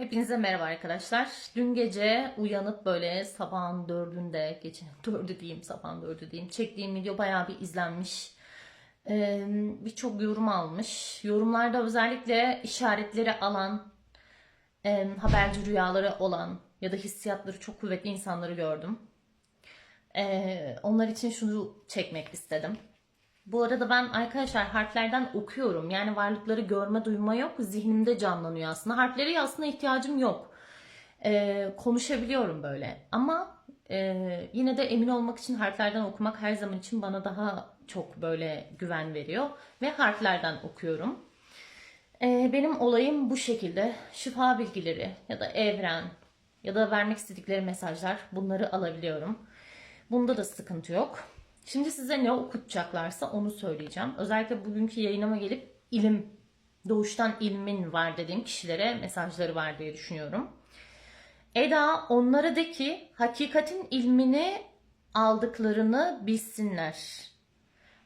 Hepinize merhaba arkadaşlar. Dün gece uyanıp böyle sabahın dördünde, gece dördü diyeyim, sabahın dördü diyeyim. Çektiğim video bayağı bir izlenmiş. Ee, Birçok yorum almış. Yorumlarda özellikle işaretleri alan, e, haberci rüyaları olan ya da hissiyatları çok kuvvetli insanları gördüm. Ee, onlar için şunu çekmek istedim. Bu arada ben arkadaşlar harflerden okuyorum. Yani varlıkları görme duyma yok. Zihnimde canlanıyor aslında. Harflere aslında ihtiyacım yok. Ee, konuşabiliyorum böyle. Ama e, yine de emin olmak için harflerden okumak her zaman için bana daha çok böyle güven veriyor. Ve harflerden okuyorum. Ee, benim olayım bu şekilde. Şifa bilgileri ya da evren ya da vermek istedikleri mesajlar bunları alabiliyorum. Bunda da sıkıntı yok. Şimdi size ne okutacaklarsa onu söyleyeceğim. Özellikle bugünkü yayınıma gelip ilim, doğuştan ilmin var dediğim kişilere mesajları var diye düşünüyorum. Eda onlara de ki hakikatin ilmini aldıklarını bilsinler.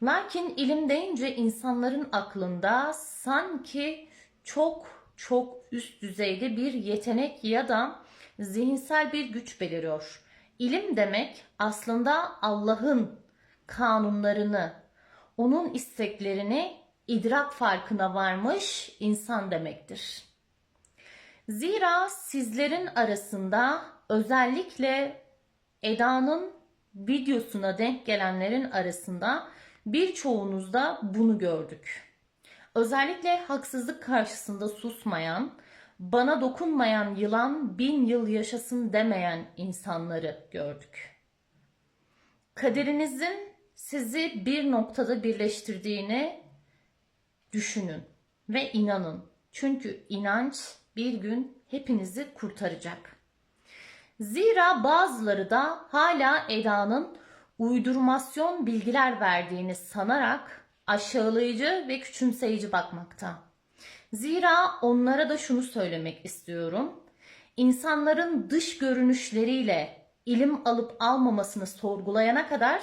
Lakin ilim deyince insanların aklında sanki çok çok üst düzeyde bir yetenek ya da zihinsel bir güç beliriyor. İlim demek aslında Allah'ın kanunlarını, onun isteklerini idrak farkına varmış insan demektir. Zira sizlerin arasında özellikle Eda'nın videosuna denk gelenlerin arasında birçoğunuzda bunu gördük. Özellikle haksızlık karşısında susmayan, bana dokunmayan yılan bin yıl yaşasın demeyen insanları gördük. Kaderinizin sizi bir noktada birleştirdiğini düşünün ve inanın. Çünkü inanç bir gün hepinizi kurtaracak. Zira bazıları da hala Eda'nın uydurmasyon bilgiler verdiğini sanarak aşağılayıcı ve küçümseyici bakmakta. Zira onlara da şunu söylemek istiyorum. İnsanların dış görünüşleriyle ilim alıp almamasını sorgulayana kadar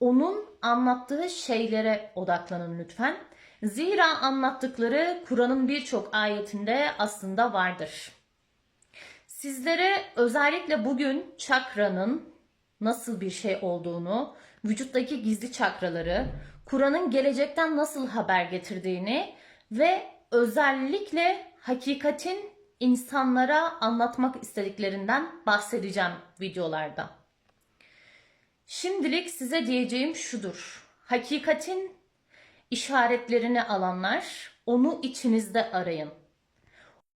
onun anlattığı şeylere odaklanın lütfen. Zira anlattıkları Kur'an'ın birçok ayetinde aslında vardır. Sizlere özellikle bugün çakranın nasıl bir şey olduğunu, vücuttaki gizli çakraları, Kur'an'ın gelecekten nasıl haber getirdiğini ve özellikle hakikatin insanlara anlatmak istediklerinden bahsedeceğim videolarda. Şimdilik size diyeceğim şudur. Hakikatin işaretlerini alanlar onu içinizde arayın.